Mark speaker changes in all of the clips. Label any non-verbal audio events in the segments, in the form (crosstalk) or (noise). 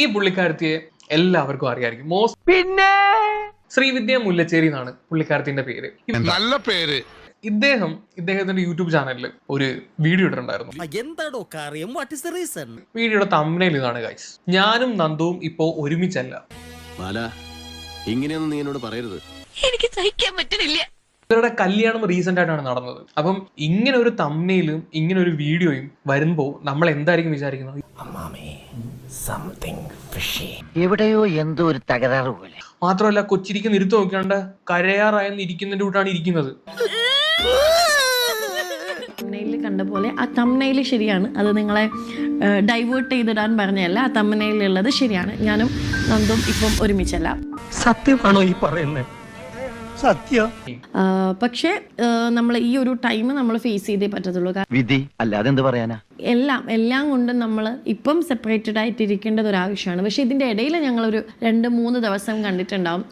Speaker 1: ഈ പുള്ളിക്കാരത്തിയെ എല്ലാവർക്കും അറിയായിരിക്കും. മോസ്റ്റ്
Speaker 2: പിന്നെ?
Speaker 1: ശ്രീവിദ്യ മുല്ലച്ചേരി എന്നാണ് പുള്ളിക്കാരത്തിന്റെ പേര്.
Speaker 3: നല്ല പേര്.
Speaker 1: ഇദ്ദേഹം ഇദ്ദേഹത്തിന്റെ യൂട്യൂബ് ചാനലിൽ ഒരു വീഡിയോ ഇട്ടിട്ടുണ്ടായിരുന്നു.
Speaker 4: എന്താടോ കാര്യം വാട്ട് ഇസ് ദ റീസൺ?
Speaker 1: വീഡിയോയുടെ തമ്മനയിൽ ഇതാണ് ഗൈസ് ഞാനും നന്ദുവും ഇപ്പോ ഒരുമിച്ചല്ല.
Speaker 5: ഇങ്ങനെയൊന്നും നീ എന്നോട് പറയരുത്.
Speaker 6: എനിക്ക് സഹിക്കാൻ പറ്റുന്നില്ല.
Speaker 1: ഇവരുടെ കല്യാണം റീസെന്റ് ആയിട്ടാണ് നടന്നത്. അപ്പം ഇങ്ങനെ ഒരു തമ്മനയിലും ഇങ്ങനെ ഒരു വീഡിയോയും വരുമ്പോൾ നമ്മൾ എന്തായിരിക്കും വിചാരിക്കുന്നത്
Speaker 2: എവിടെയോ എന്തോ ഒരു തകരാറ് പോലെ.
Speaker 1: മാത്രമല്ല കൊച്ചിരിക്ക് ഇരുത്ത് നോക്കിയാണ്ട് കരയാറായെന്ന് ഇരിക്കുന്നതിന്റെ കൂട്ടാണ് ഇരിക്കുന്നത്.
Speaker 7: കണ്ട പോലെ ആ തമ്മനയിൽ ശരിയാണ്. അത് നിങ്ങളെ ഡൈവേർട്ട് ചെയ്തിടാൻ പറഞ്ഞല്ല ആ തമ്മനയിലുള്ളത് ശരിയാണ്. ഞാനും നന്ദും ഇപ്പം ഒരുമിച്ചല്ല.
Speaker 2: സത്യമാണോ ഈ പറയുന്നത്? സത്യം.
Speaker 7: പക്ഷേ നമ്മൾ ഈ ഒരു ടൈം നമ്മൾ ഫേസ് ചെയ്തേ പറ്റത്തുള്ളൂ.
Speaker 2: വിധി അല്ലാതെ എന്ത് പറയാനാ?
Speaker 7: എല്ലാം എല്ലാം കൊണ്ടും നമ്മൾ ഇപ്പം സെപ്പറേറ്റഡ് ആയിട്ട് ഇരിക്കേണ്ടത് ഒരു ആവശ്യമാണ്. പക്ഷെ ഇതിന്റെ ഇടയിൽ ഞങ്ങൾ ഒരു രണ്ട് മൂന്ന് ദിവസം കണ്ടിട്ടുണ്ടാവും.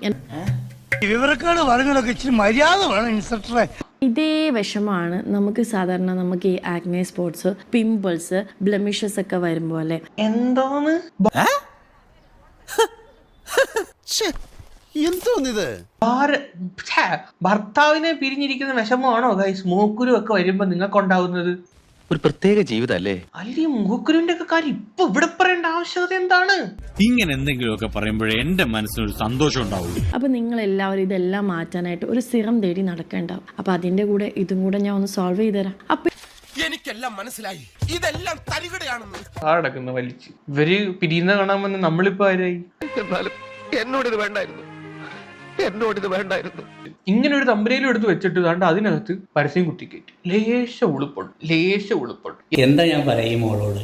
Speaker 8: വിവരക്കാട് പറഞ്ഞതൊക്കെ ഇച്ചിരി മര്യാദ വേണം ഇൻസ്ട്രക്ടറെ.
Speaker 7: ഇതേ വിഷമാണ് നമുക്ക് സാധാരണ നമുക്ക് ഈ ആക്നെ സ്പോട്സ് പിമ്പിൾസ് ബ്ലമിഷസ് ഒക്കെ വരുമ്പോലെ
Speaker 1: എന്താണ് (laughs)
Speaker 5: എന്തോന്നിത്?
Speaker 1: ഭർത്താവിനെ പിരിഞ്ഞിരിക്കുന്ന വിഷമമാണോ ഗൈസ് മൂക്കുരു ഒക്കെ വരുമ്പോ നിങ്ങൾക്ക് ഉണ്ടാവുന്നത്
Speaker 5: ഒരു പ്രത്യേക ജീവിതല്ലേ?
Speaker 1: അല്ലേ മൂക്കുരുവിന്റെ ഒക്കെ കാര്യം ഇപ്പൊ ഇവിടെ പറയേണ്ട ആവശ്യകത എന്താണ്?
Speaker 9: ഇങ്ങനെ എന്തെങ്കിലുമൊക്കെ പറയുമ്പോഴേ എന്റെ മനസ്സിനൊരു സന്തോഷം ഉണ്ടാവുള്ളൂ.
Speaker 7: അപ്പൊ നിങ്ങൾ എല്ലാവരും ഇതെല്ലാം മാറ്റാനായിട്ട് ഒരു സിറം തേടി നടക്കേണ്ടാവും അപ്പൊ അതിന്റെ കൂടെ ഇതും കൂടെ ഞാൻ ഒന്ന് സോൾവ് ചെയ്ത് തരാം. അപ്പൊ
Speaker 3: എനിക്കെല്ലാം മനസ്സിലായി. ഇതെല്ലാം തരികടയാണെന്ന്.
Speaker 1: വലിച്ചു വലിച്ച്. ഇവർ പിരിയുന്ന കാണാൻ വന്ന് നമ്മളിപ്പോ ആരായി?
Speaker 2: എന്നാലും എന്നോട് ഇത് വേണ്ടായിരുന്നു. എന്നോട് ഇത് വേണ്ടായിരുന്നു.
Speaker 1: ഇങ്ങനെ ഒരു തമ്പരയിലും എടുത്ത് വെച്ചിട്ട് കണ്ട് അതിനകത്ത് പരസ്യം കുത്തിക്കയറ്റി ലേശ ഉളുപ്പുണ്ട് ലേശ ഉളുപ്പുണ്ട്.
Speaker 4: എന്താ ഞാൻ പറയും മോളോട്?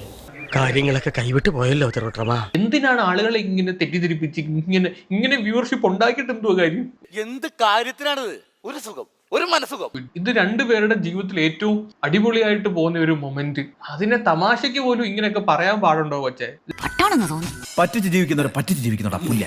Speaker 8: കാര്യങ്ങളൊക്കെ കൈവിട്ട് പോയല്ലോ തിരുവട്ടമാ
Speaker 1: എന്തിനാണ് ആളുകളെ ഇങ്ങനെ തെറ്റിദ്ധരിപ്പിച്ച് ഇങ്ങനെ ഇങ്ങനെ വ്യൂവർഷിപ്പ് ഉണ്ടാക്കിയിട്ട് എന്തോ കാര്യം?
Speaker 10: എന്ത് കാര്യത്തിനാണിത്? ഒരു സുഖം ഒരു മനസ്സുഖം.
Speaker 1: ഇത് രണ്ടുപേരുടെ ജീവിതത്തിൽ ഏറ്റവും അടിപൊളിയായിട്ട് പോകുന്ന ഒരു മൊമെന്റ് അതിനെ തമാശയ്ക്ക് പോലും ഇങ്ങനെയൊക്കെ പറയാൻ പാടുണ്ടോ കൊച്ചെ?
Speaker 6: തോന്നുന്നു.
Speaker 4: പറ്റിച്ച് ജീവിക്കുന്നവരെ പറ്റിച്ച് ജീവിക്കുന്നവരാ പുല്ല.